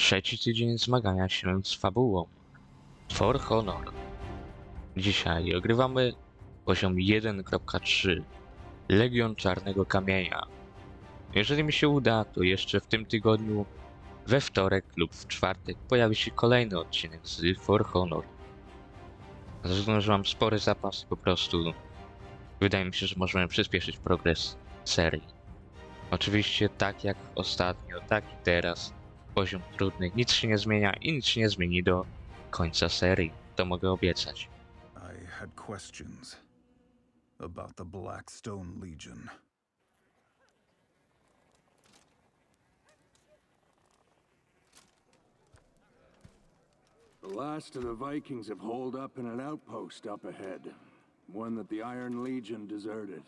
Trzeci tydzień zmagania się z fabułą. For Honor. Dzisiaj ogrywamy poziom 1.3 Legion Czarnego Kamienia. Jeżeli mi się uda, to jeszcze w tym tygodniu, we wtorek lub w czwartek pojawi się kolejny odcinek z For Honor. Względu, że mam spory zapas, po prostu wydaje mi się, że możemy przyspieszyć progres serii. Oczywiście tak jak ostatnio, tak i teraz poziom trudny, nic się nie zmienia i nic się nie zmieni do końca serii. To mogę obiecać. I had questions about the Blackstone Legion. The last of the Vikings have holed up in an outpost up ahead. One that the Iron Legion deserted.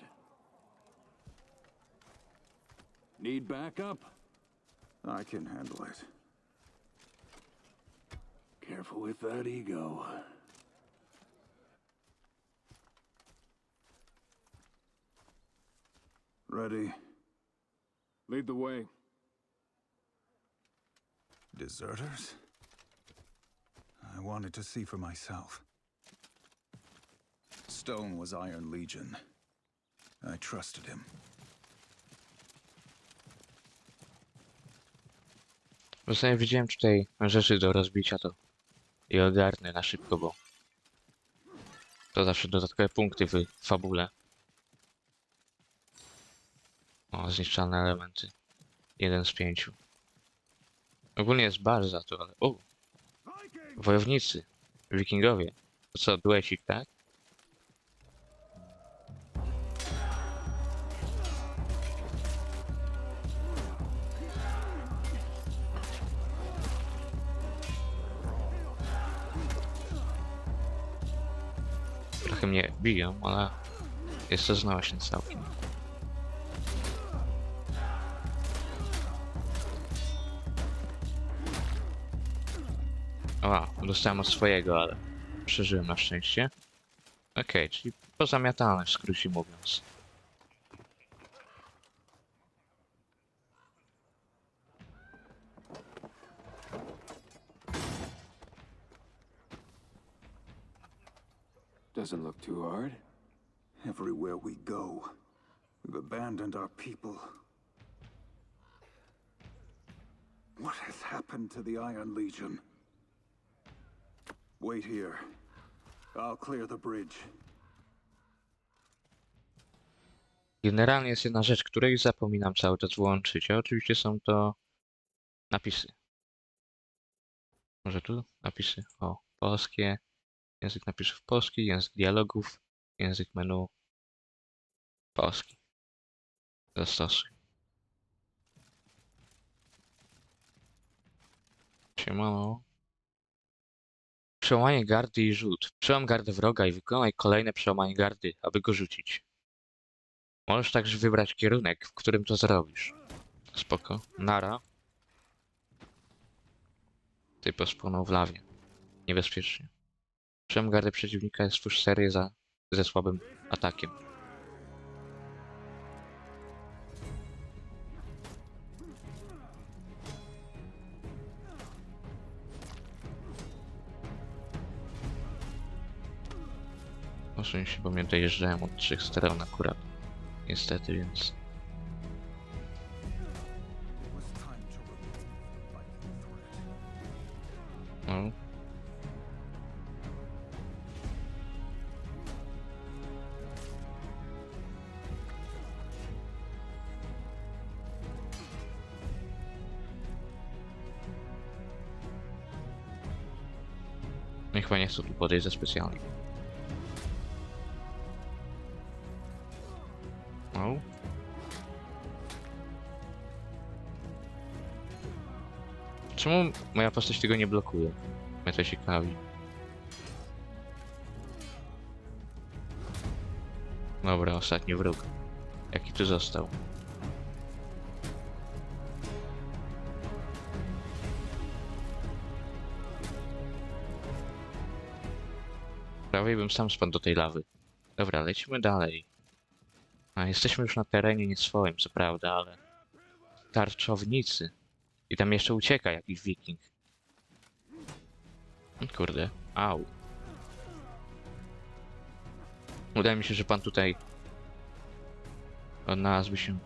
Need backup? I can handle it. Careful with that ego. Ready? Lead the way. Deserters? I wanted to see for myself. Stone was Iron Legion. I trusted him. W zasadzie widziałem tutaj rzeczy do rozbicia, to i ogarnę na szybko, bo to zawsze dodatkowe punkty w fabule. O, zniszczalne elementy. Jeden z pięciu. Ogólnie jest bar za to, ale... O! Wojownicy. Wikingowie. To co, duecik, tak? Trochę mnie biją, ale jest to znośnie całkiem. O, dostałem od swojego, ale przeżyłem na szczęście. Okej, czyli pozamiatane w skrócie mówiąc. Doesn't look too hard. Everywhere we go, we've abandoned our people. What has happened to the Iron Legion? Wait here. I'll clear the bridge. Generalnie jest jedna rzecz, której zapominam cały czas włączyć, a oczywiście są to napisy. Może tu napisy? O, polskie, język napisów polski, język dialogów, język menu polski. Zastosuj. Siemano. Przełamanie gardy i rzut. Przełam gardę wroga i wykonaj kolejne przełamanie gardy, aby go rzucić. Możesz także wybrać kierunek, w którym to zrobisz. Spoko. Nara. Ty pospłonął w lawie. Niebezpiecznie. Przełam gardy przeciwnika jest stwórz serię za, ze słabym atakiem. Bo mnie dojeżdżałem od trzech stron akurat. Niestety, więc... Chyba nie chcę tu podejść za specjalnie. No. Czemu moja postać tego nie blokuje? Mnie to ciekawi. Dobra, ostatni wróg. Jaki tu został? Prawie bym sam spadł do tej lawy. Dobra, lecimy dalej. A jesteśmy już na terenie nie swoim, co prawda, ale... Tarczownicy. I tam jeszcze ucieka jakiś wiking. O Kurde, au. Wydaje mi się, że pan tutaj odnalazłby się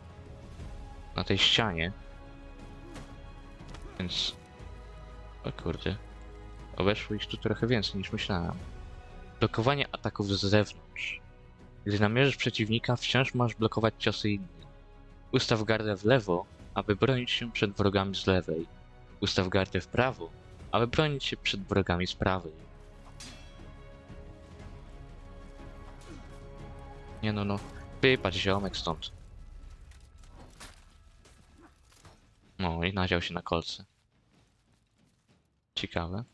na tej ścianie. Więc... O kurde. Obeszło ich tu trochę więcej niż myślałem. Blokowanie ataków z zewnątrz. Gdy namierzysz przeciwnika, wciąż masz blokować ciosy innych. Ustaw gardę w lewo, aby bronić się przed wrogami z lewej. Ustaw gardę w prawo, aby bronić się przed wrogami z prawej. Nie no no, wypadź ziomek stąd. No i nadział się na kolce. Ciekawe.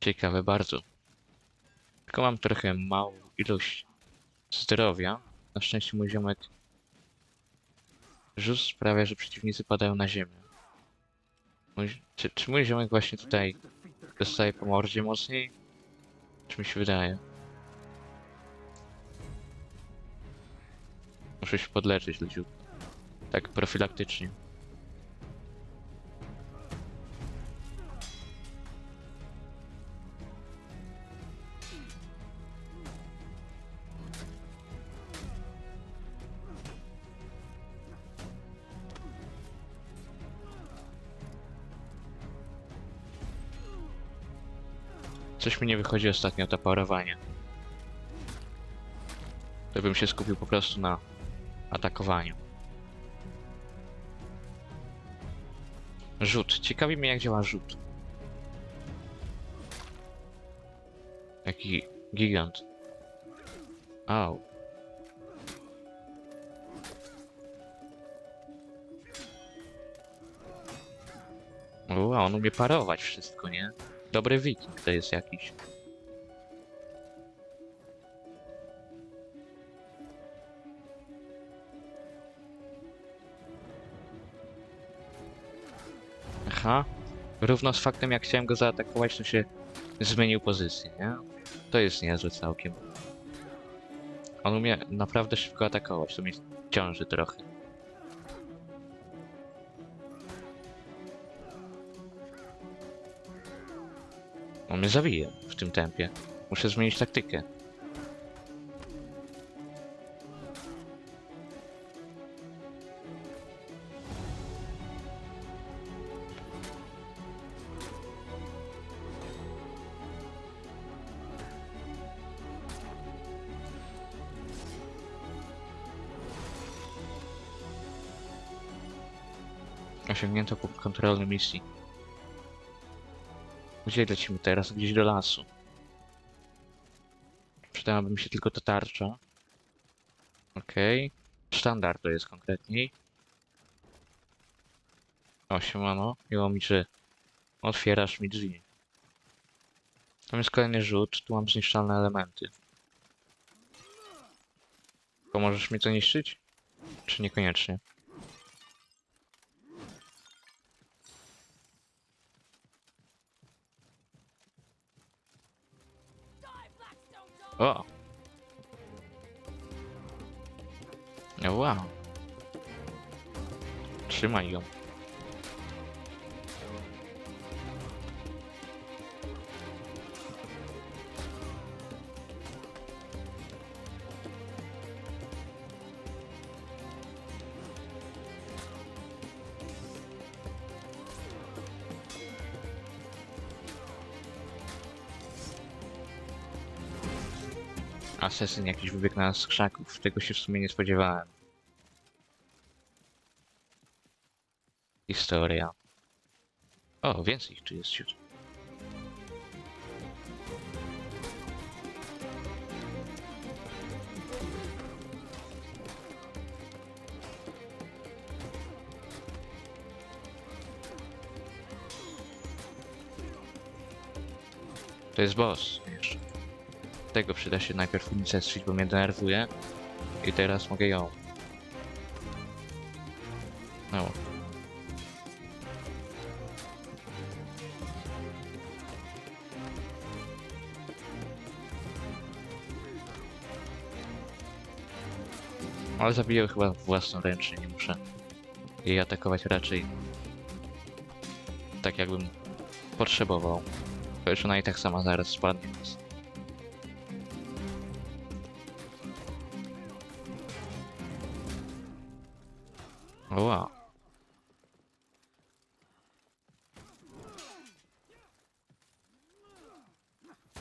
Ciekawe bardzo. Tylko mam trochę małą ilość zdrowia. Na szczęście mój ziomek rzut sprawia, że przeciwnicy padają na ziemię. Mój, czy, czy mój ziomek właśnie tutaj dostaje po mordzie mocniej? Czy mi się wydaje? Muszę się podleczyć, ludziu. Tak profilaktycznie. Mi nie wychodzi ostatnio to parowanie. To bym się skupił po prostu na atakowaniu. Rzut. Ciekawi mnie jak działa rzut. Jaki gigant. Au. O, a on umie parować wszystko, nie? Dobry wiking to jest jakiś. Aha. Równo z faktem jak chciałem go zaatakować, to się zmienił pozycję, nie? To jest niezłe całkiem. On umie naprawdę szybko atakować, to mnie ciąży trochę. On mnie zabije w tym tempie. Muszę zmienić taktykę. Osiągnięto punkt kontrolny misji. Gdzie lecimy teraz? Gdzieś do lasu. Przydałaby mi się tylko ta tarcza. Okej. Sztandar to jest konkretniej. O, siemano. Miło mi, że otwierasz mi drzwi. Tam jest kolejny rzut. Tu mam zniszczalne elementy. Pomożesz mi to niszczyć? Czy niekoniecznie? 哦牛啊尺码一样 Asesyn jakiś wybiegł na nas z krzaków. Tego się w sumie nie spodziewałem. Historia. O, więcej ich tu jest wśród. To jest boss Dlatego przyda się najpierw ulicę strzelić, bo mnie denerwuje. I teraz mogę ją. No. Ale zabiję chyba własnoręcznie, nie muszę jej atakować raczej tak jakbym potrzebował. Chociaż ona i tak sama zaraz spadnie, więc...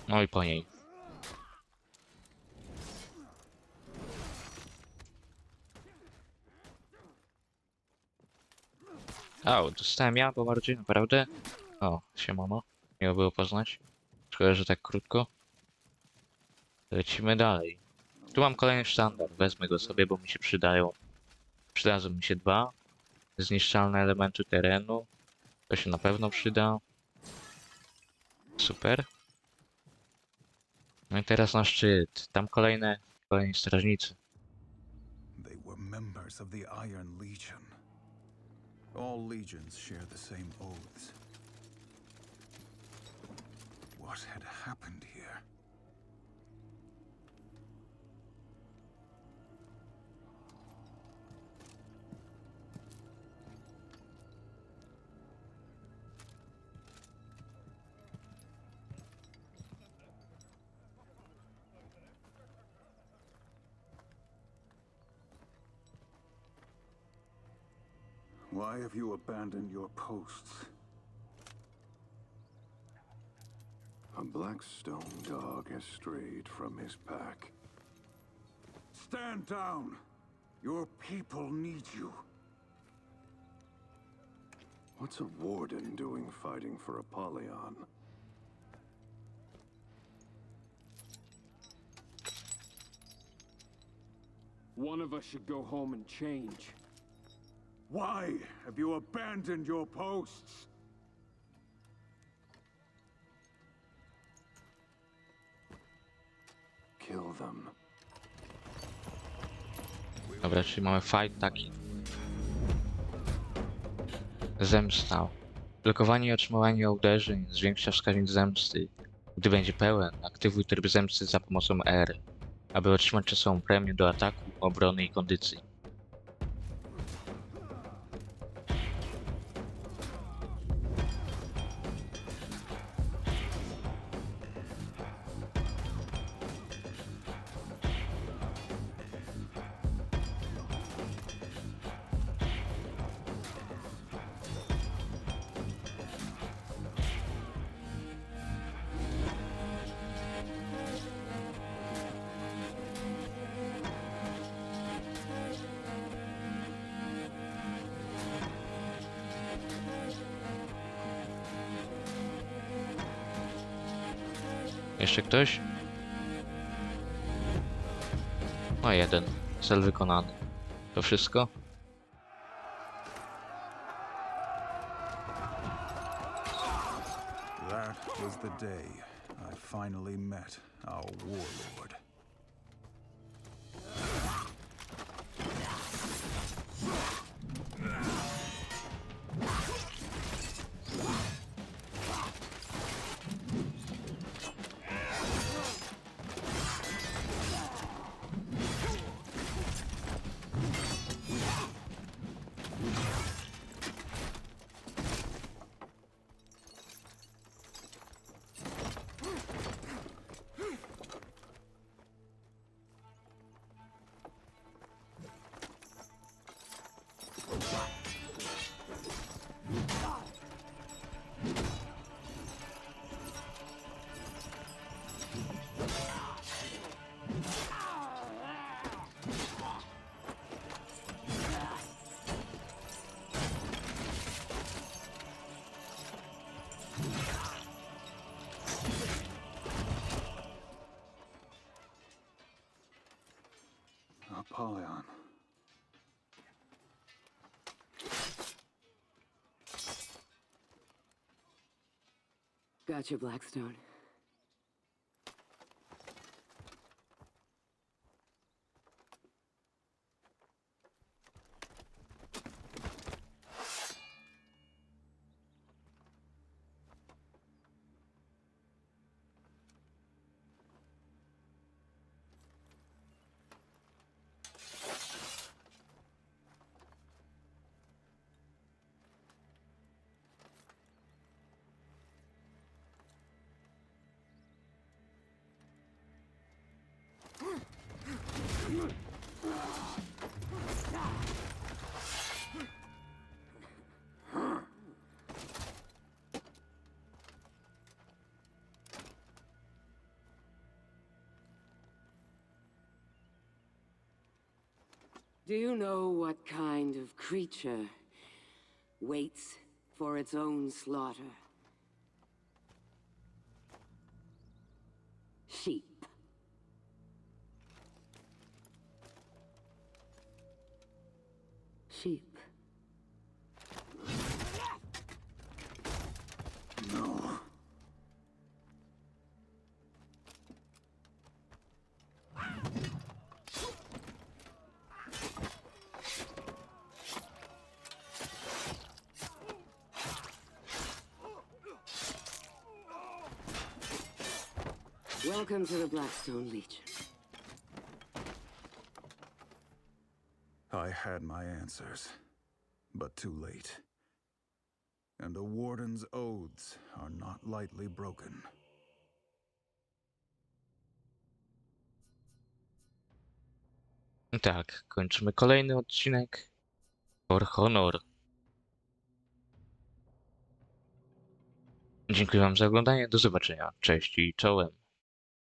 No i po niej. O, dostałem ja, bo bardziej naprawdę. O, siemano. Miło było poznać. Szkoda, że tak krótko. Lecimy dalej. Tu mam kolejny sztandar. Wezmę go sobie, bo mi się przydają. Przydadzą mi się dwa. Zniszczalne elementy terenu. To się na pewno przyda. Super. No i teraz na szczyt. Tam kolejne, kolejni strażnicy. They were members of the Iron Legion. All legions share the same oaths. What had happened Why have you abandoned your posts? A Blackstone dog has strayed from his pack. Stand down! Your people need you. What's a warden doing fighting for Apollyon? One of us should go home and change. Why have you abandoned your posts? Kill them. Dobra, czyli mamy fight taki. Zemsta. Blokowanie i otrzymywanie uderzeń zwiększa wskaźnik zemsty. Gdy będzie pełen, aktywuj tryb zemsty za pomocą R, aby otrzymać czasową premię do ataku, obrony i kondycji. Jeszcze ktoś? No jeden. Cel wykonany. To wszystko? Gotcha, Blackstone. Do you know what kind of creature waits for its own slaughter? Sheep. Sheep. Welcome to the Blackstone Legion. I had my answers, but too late. And a warden's oaths are not lightly broken. Tak, kończymy kolejny odcinek. For Honor. Dziękuję Wam za oglądanie. Do zobaczenia. Cześć i czołem.